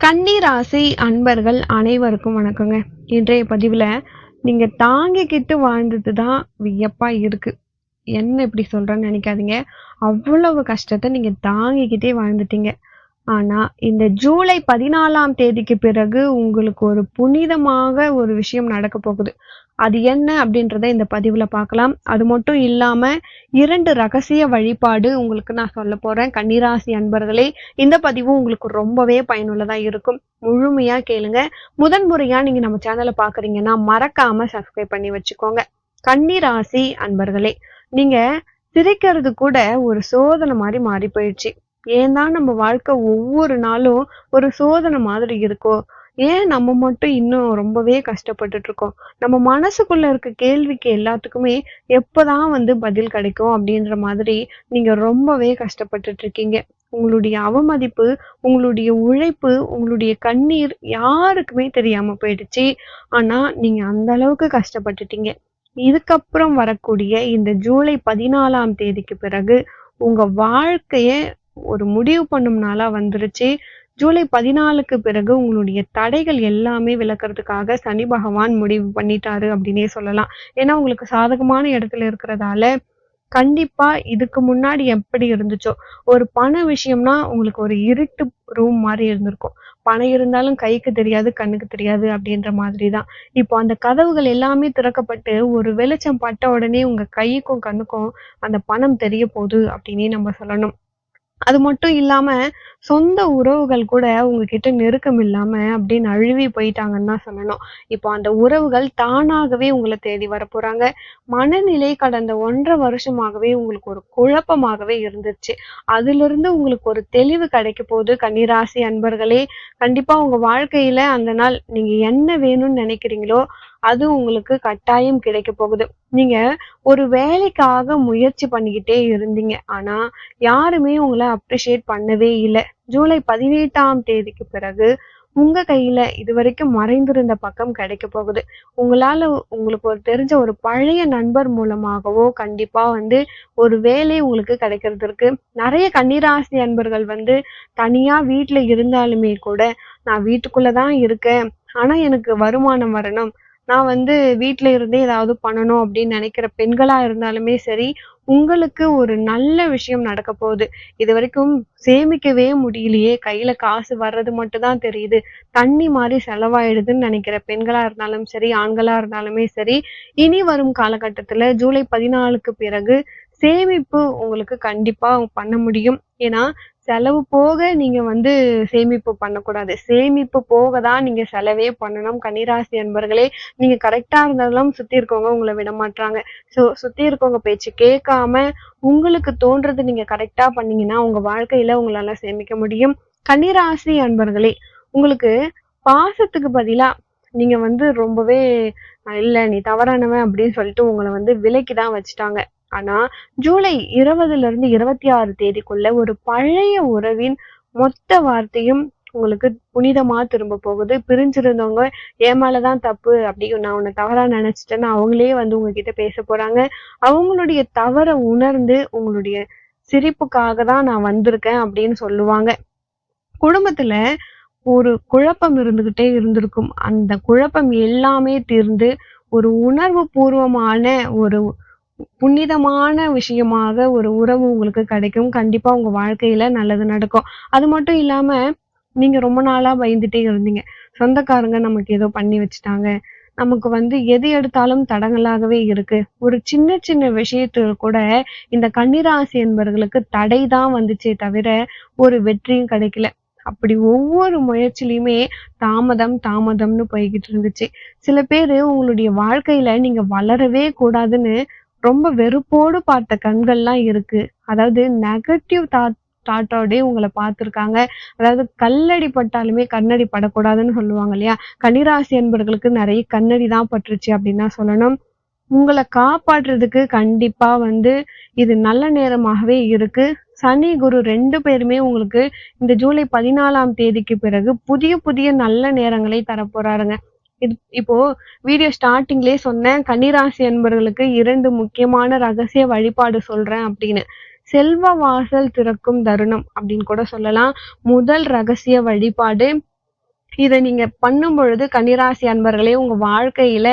கன்னிராசி அன்பர்கள் அனைவருக்கும் வணக்கங்க. இன்றைய பதிவில் நீங்கள் தாங்கிக்கிட்டு வாழ்ந்தது தான் வியப்பாக இருக்கு. என்ன இப்படி சொல்கிறேன்னு நினைக்காதீங்க. அவ்வளவு கஷ்டத்தை நீங்கள் தாங்கிக்கிட்டே வாழ்ந்துட்டீங்க. ஆனால் இந்த ஜூலை பதினாலாம் தேதிக்கு பிறகு உங்களுக்கு ஒரு புனிதமாக ஒரு விஷயம் நடக்க போகுது. அது என்ன அப்படின்றத இந்த பதிவில் பார்க்கலாம். அது மட்டும் இல்லாமல் இரண்டு ரகசிய வழிபாடு உங்களுக்கு நான் சொல்ல போகிறேன் கன்னிராசி அன்பர்களே இந்த பதிவு உங்களுக்கு ரொம்பவே பயனுள்ளதாக இருக்கும். முழுமையாக கேளுங்க. முதன் முறையாக நீங்கள் நம்ம சேனலை பார்க்குறீங்கன்னா மறக்காமல் சப்ஸ்கிரைப் பண்ணி வச்சுக்கோங்க. கன்னிராசி அன்பர்களே நீங்கள் சிரிக்கிறது கூட ஒரு சோதனை மாதிரி மாறி போயிடுச்சு. ஏன் தான் நம்ம வாழ்க்கை ஒவ்வொரு நாளும் ஒரு சோதனை மாதிரி இருக்கோ ஏன் நம்ம மட்டும் இன்னும் ரொம்பவே கஷ்டப்பட்டுட்டு இருக்கோம் நம்ம மனசுக்குள்ள இருக்க கேள்விக்கு எல்லாத்துக்குமே எப்போதான் வந்து பதில் கிடைக்கும் அப்படின்ற மாதிரி நீங்க ரொம்பவே கஷ்டப்பட்டுட்டு இருக்கீங்க உங்களுடைய அவமதிப்பு உங்களுடைய உழைப்பு உங்களுடைய கண்ணீர் யாருக்குமே தெரியாம போயிடுச்சு. ஆனா நீங்க அந்த அளவுக்கு கஷ்டப்பட்டுட்டீங்க. இதுக்கப்புறம் வரக்கூடிய இந்த ஜூலை பதினாலாம் தேதிக்கு பிறகு உங்க வாழ்க்கைய ஒரு முடிவு பண்ணும் நாளா வந்துருச்சு. ஜூலை பதினாலுக்கு பிறகு உங்களுடைய தடைகள் எல்லாமே விளக்குறதுக்காக சனி பகவான் முடிவு பண்ணிட்டாரு அப்படின்னே சொல்லலாம். ஏன்னா உங்களுக்கு சாதகமான இடத்துல இருக்கிறதால கண்டிப்பா இதுக்கு முன்னாடி எப்படி இருந்துச்சோ ஒரு பண விஷயம்னா உங்களுக்கு ஒரு இருட்டு ரூம் மாதிரி இருந்திருக்கும். பணம் இருந்தாலும் கைக்கு தெரியாது கண்ணுக்கு தெரியாது அப்படின்ற மாதிரி தான் இப்போ அந்த கதவுகள் எல்லாமே திறக்கப்பட்டு ஒரு வெளிச்சம் பட்ட உடனே உங்க கைக்கும் கண்ணுக்கும் அந்த பணம் தெரிய போகுது அப்படின்னே நம்ம சொல்லணும். அது மட்டும் இல்லாம சொந்த உறவுகள் கூட உங்ககிட்ட நெருக்கம் இல்லாம அப்படியே நழுவி போயிட்டாங்கன்னு தான் சொல்லணும். இப்போ அந்த உறவுகள் தானாகவே உங்களை தேடி வர போறாங்க. மனநிலை கடந்த ஒன்றரை வருஷமாகவே உங்களுக்கு ஒரு குழப்பமாகவே இருந்துச்சு. அதுல இருந்து உங்களுக்கு ஒரு தெளிவு கிடைக்க போகுது. கன்னிராசி அன்பர்களே கண்டிப்பா உங்க வாழ்க்கையில அந்த நாள் நீங்க என்ன வேணும்னு நினைக்கிறீங்களோ அது உங்களுக்கு கட்டாயம் கிடைக்க போகுது. நீங்க ஒரு வேலைக்காக முயற்சி பண்ணிக்கிட்டே இருந்தீங்க. ஆனா யாருமே உங்களை அப்ரிஷியேட் பண்ணவே இல்லை. ஜூலை பதினெட்டாம் தேதிக்கு பிறகு உங்க கையில இது வரைக்கும் மறைந்திருந்த பக்கம் கிடைக்க போகுது. உங்களால உங்களுக்கு ஒரு தெரிஞ்ச ஒரு பழைய நண்பர் மூலமாகவோ கண்டிப்பா வந்து ஒரு வேலை உங்களுக்கு கிடைக்கிறதுக்கு நிறைய கன்னிராசி அன்பர்கள் வந்து தனியா வீட்டுல இருந்தாலுமே கூட நான் வீட்டுக்குள்ளதான் இருக்கேன். ஆனா எனக்கு வருமானம் வரணும். நான் வந்து வீட்டில் இருந்தே ஏதாவது பண்ணணும் அப்படின்னு நினைக்கிற பெண்களாக இருந்தாலுமே சரி உங்களுக்கு ஒரு நல்ல விஷயம் நடக்க போகுது. இது வரைக்கும் சேமிக்கவே முடியலையே. கையில காசு வர்றது மட்டும் தான் தெரியுது. தண்ணி மாதிரி செலவாயிடுதுன்னு நினைக்கிற பெண்களா இருந்தாலும் சரி ஆண்களா இருந்தாலுமே சரி இனி வரும் காலகட்டத்துல ஜூலை பதினாலுக்கு பிறகு சேமிப்பு உங்களுக்கு கண்டிப்பா பண்ண முடியும். ஏன்னா செலவு போக நீங்க வந்து சேமிப்பு பண்ணக்கூடாது. சேமிப்பு போக தான் நீங்க செலவே பண்ணணும். கன்னிராசி அன்பர்களே நீங்க கரெக்டா இருந்தாலும் சுத்தி இருக்கவங்க உங்களை விட மாட்டாங்க ஸோ சுத்தி இருக்கவங்க பேச்சு கேட்காம உங்களுக்கு தோன்றது நீங்க கரெக்டா பண்ணீங்கன்னா உங்க வாழ்க்கையில உங்களால சேமிக்க முடியும். கன்னிராசி அன்பர்களே உங்களுக்கு பாசத்துக்கு பதிலா நீங்க வந்து ரொம்பவே இல்ல நீ தவறானவன் அப்படின்னு சொல்லிட்டு உங்களை வந்து விலைக்கு தான் வச்சுட்டாங்க. ஆனா ஜூலை இருபதுல இருந்து இருபத்தி ஆறு தேதிக்குள்ள ஒரு பழைய உறவின் மொத்த வார்த்தையும் உங்களுக்கு புனிதமா திரும்ப போகுது. பிரிஞ்சிருந்தவங்க என் மேலதான் தப்பு அப்படி நான் உன்னை தவறா நினைச்சிட்டேன்னு அவங்களே வந்து உங்ககிட்ட பேச போறாங்க. அவங்களுடைய தவற உணர்ந்து உங்களுடைய சிரிப்புக்காக தான் நான் வந்திருக்கேன் அப்படின்னு சொல்லுவாங்க. குடும்பத்துல ஒரு குழப்பம் இருந்துகிட்டே இருந்திருக்கும். அந்த குழப்பம் எல்லாமே தீர்ந்து ஒரு உணர்வு பூர்வமான ஒரு புனிதமான விஷயமாக ஒரு உறவு உங்களுக்கு கிடைக்கும். கண்டிப்பா உங்க வாழ்க்கையில நல்லது நடக்கும். அது மட்டும் இல்லாம நீங்க ரொம்ப நாளா பயந்துட்டே இருந்தீங்க. சொந்தக்காரங்க நமக்கு ஏதோ பண்ணி வச்சுட்டாங்க. நமக்கு வந்து எது எடுத்தாலும் தடங்களாகவே இருக்கு. ஒரு சின்ன சின்ன விஷயத்துல கூட இந்த கன்னிராசி என்பவர்களுக்கு தடை தான் வந்துச்சே தவிர ஒரு வெற்றியும் கிடைக்கல. அப்படி ஒவ்வொரு முயற்சியிலுமே தாமதம் தாமதம்னு போய்கிட்டு இருந்துச்சு. சில பேர் உங்களுடைய வாழ்க்கையில நீங்க வளரவே கூடாதுன்னு ரொம்ப வெறுப்போடு பார்த்த கண்கள்லாம் இருக்கு. அதாவது நெகட்டிவ் தாட் தாட்டோடே உங்களை பார்த்துருக்காங்க. அதாவது கல்லடி பட்டாலுமே கண்ணடி படக்கூடாதுன்னு சொல்லுவாங்க இல்லையா? கன்னிராசி என்பர்களுக்கு நிறைய கண்ணடி தான் பட்டுருச்சு அப்படின்னு தான் சொல்லணும். உங்களை காப்பாற்றுறதுக்கு கண்டிப்பா வந்து இது நல்ல நேரமாகவே இருக்கு. சனி குரு ரெண்டு பேருமே உங்களுக்கு இந்த ஜூலை பதினாலாம் தேதிக்கு பிறகு புதிய புதிய நல்ல நேரங்களை தரப்போறாருங்க. இப்போ வீடியோ ஸ்டார்டிங்லேயே சொன்னேன் கன்னிராசி என்பவர்களுக்கு இரண்டு முக்கியமான ரகசிய வழிபாடு சொல்றேன் அப்படின்னு. செல்வ வாசல் திறக்கும் தருணம் அப்படின்னு கூட சொல்லலாம். முதல் ரகசிய வழிபாடு. இதை நீங்க பண்ணும் பொழுது கன்னிராசி அன்பர்களே உங்க வாழ்க்கையில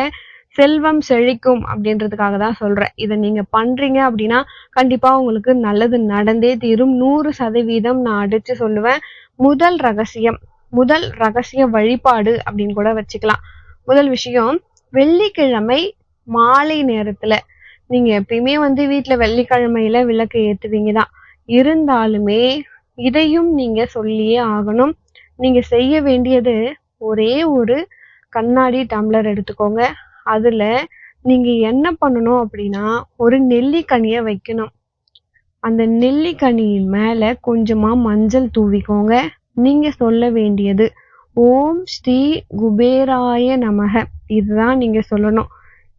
செல்வம் செழிக்கும் அப்படின்றதுக்காக தான் சொல்றேன். இதை நீங்க பண்றீங்க அப்படின்னா கண்டிப்பா உங்களுக்கு நல்லது நடந்தே தீரும். நூறு சதவீதம் நான் அடிச்சு சொல்லுவேன். முதல் ரகசியம் முதல் ரகசிய வழிபாடு அப்படின்னு கூட வச்சுக்கலாம். முதல் விஷயம் வெள்ளிக்கிழமை மாலை நேரத்துல நீங்க எப்பயுமே வந்து வீட்டுல வெள்ளிக்கிழமையில விளக்கு ஏத்துவீங்க தான் இருந்தாலுமே இதையும் நீங்க சொல்லியே ஆகணும். நீங்க செய்ய வேண்டியது ஒரே ஒரு கண்ணாடி டம்ளர் எடுத்துக்கோங்க. அதுல நீங்க என்ன பண்ணணும் அப்படின்னா ஒரு நெல்லிக்கனிய வைக்கணும். அந்த நெல்லிக்கனியின் மேல கொஞ்சமா மஞ்சள் தூவிக்கோங்க. நீங்க சொல்ல வேண்டியது. ஓம் ஸ்ரீ குபேராய நமக. இதுதான் நீங்க சொல்லணும்.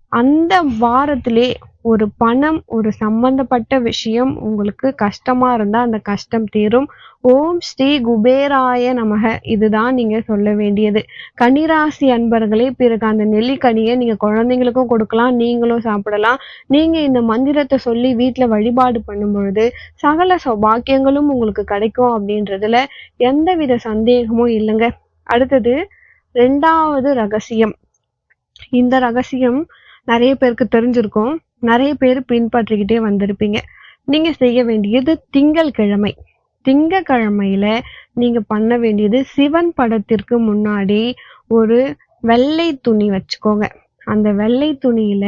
அந்த வாரத்திலே ஒரு பணம் ஒரு சம்பந்தப்பட்ட விஷயம் உங்களுக்கு கஷ்டமா இருந்தா அந்த கஷ்டம் தீரும். ஓம் ஸ்ரீ குபேராய நமக. இதுதான் நீங்க சொல்ல வேண்டியது. கன்னிராசி அன்பர்களே பிறகு அந்த நெல்லிக்கனியை நீங்க குழந்தைங்களுக்கும் கொடுக்கலாம் நீங்களும் சாப்பிடலாம். நீங்க இந்த மந்திரத்தை சொல்லி வீட்டுல வழிபாடு பண்ணும் பொழுது சகல சௌபாக்கியங்களும் உங்களுக்கு கிடைக்கும் அப்படின்றதுல எந்தவித சந்தேகமும் இல்லைங்க. அடுத்தது ரெண்டாவது ரகசியம். இந்த ரகசியம் நிறைய பேருக்கு தெரிஞ்சிருக்கும். நிறைய பேர் பின்பற்றிக்கிட்டே வந்திருப்பீங்க. நீங்க செய்ய வேண்டியது திங்கட்கிழமை திங்கக்கிழமையில நீங்க பண்ண வேண்டியது சிவன் படத்திற்கு முன்னாடி ஒரு வெள்ளை துணி வச்சுக்கோங்க. அந்த வெள்ளை துணியில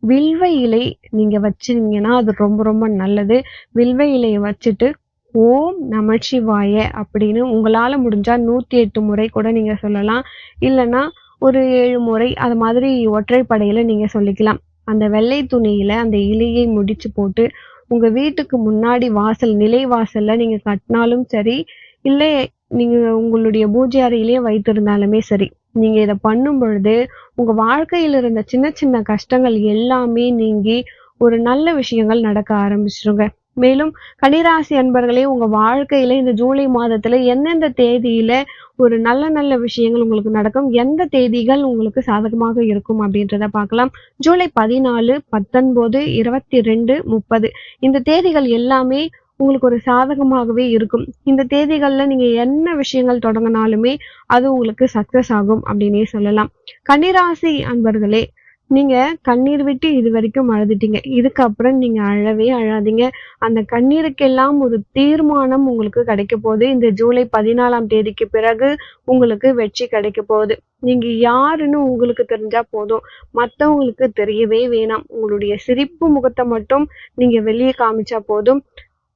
வில்வ இலை நீங்க வச்சிருந்தீங்கன்னா அது ரொம்ப ரொம்ப நல்லது. வில்வ இலையை வச்சுட்டு ஓம் நமச்சிவாய அப்படின்னு உங்களால முடிஞ்சா நூத்தி எட்டு முறை கூட நீங்க சொல்லலாம். இல்லைன்னா ஒரு ஏழு முறை அது மாதிரி ஒற்றைப்படையில நீங்க சொல்லிக்கலாம். அந்த வெள்ளை துணியில அந்த இலையை முடிச்சு போட்டு உங்க வீட்டுக்கு முன்னாடி வாசல் நிலை வாசல்ல நீங்க கட்டினாலும் சரி இல்லை நீங்க உங்களுடைய பூஜை அறையிலேயே வைத்திருந்தாலுமே சரி நீங்க இதை பண்ணும் பொழுது உங்க வாழ்க்கையில இருந்த சின்ன சின்ன கஷ்டங்கள் எல்லாமே நீங்கி ஒரு நல்ல விஷயங்கள் நடக்க ஆரம்பிச்சிருங்க. மேலும் கன்னிராசி அன்பர்களே உங்க வாழ்க்கையில இந்த ஜூலை மாதத்துல எந்தெந்த தேதியில ஒரு நல்ல நல்ல விஷயங்கள் உங்களுக்கு நடக்கும் எந்த தேதிகள் உங்களுக்கு சாதகமாக இருக்கும் அப்படின்றத பார்க்கலாம். ஜூலை பதினாலு பத்தொன்பது இருபத்தி ரெண்டு முப்பது. இந்த தேதிகள் எல்லாமே உங்களுக்கு ஒரு சாதகமாகவே இருக்கும். இந்த தேதிகள்ல நீங்க என்ன விஷயங்கள் தொடங்கினாலுமே அது உங்களுக்கு சக்சஸ் ஆகும் அப்படின்னே சொல்லலாம். கன்னிராசி அன்பர்களே நீங்க கண்ணீர் விட்டு இது வரைக்கும் அழுதுட்டீங்க. இதுக்கப்புறம் நீங்க அழவே அழாதீங்க. அந்த கண்ணீருக்கெல்லாம் ஒரு தீர்மானம் உங்களுக்கு கிடைக்க போகுது. இந்த ஜூலை பதினாலாம் தேதிக்கு பிறகு உங்களுக்கு வெற்றி கிடைக்க போகுது. நீங்க யாருன்னு உங்களுக்கு தெரிஞ்சா போதும். மற்றவங்களுக்கு தெரியவே வேணாம். உங்களுடைய சிரிப்பு முகத்தை மட்டும் நீங்க வெளியே காமிச்சா போதும்.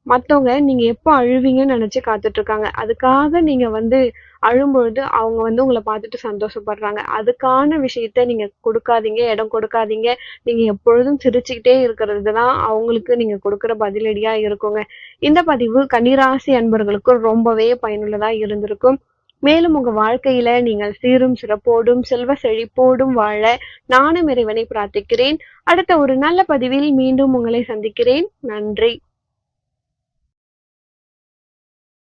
மத்தவங்க நீங்க எப்போ அழுவீங்கன்னு நினச்சி காத்துட்டு இருக்காங்க அதுக்காக நீங்க வந்து அழும்பொழுது அவங்க வந்து உங்களை பார்த்துட்டு சந்தோஷப்படுறாங்க. அதுக்கான விஷயத்த நீங்க கொடுக்காதீங்க இடம் கொடுக்காதீங்க. நீங்க எப்பொழுதும் சிரிச்சுக்கிட்டே இருக்கிறது தான் அவங்களுக்கு நீங்க கொடுக்குற பதிலடியாக இருக்குங்க. இந்த பதிவு கன்னிராசி அன்பர்களுக்கு ரொம்பவே பயனுள்ளதாக இருந்திருக்கும். மேலும் உங்க வாழ்க்கையில நீங்கள் சீரும் சிறப்போடும் செல்வ செழிப்போடும் வாழ நானும் இறைவனை பிரார்த்திக்கிறேன். அடுத்த ஒரு நல்ல பதிவில் மீண்டும் உங்களை சந்திக்கிறேன். நன்றி.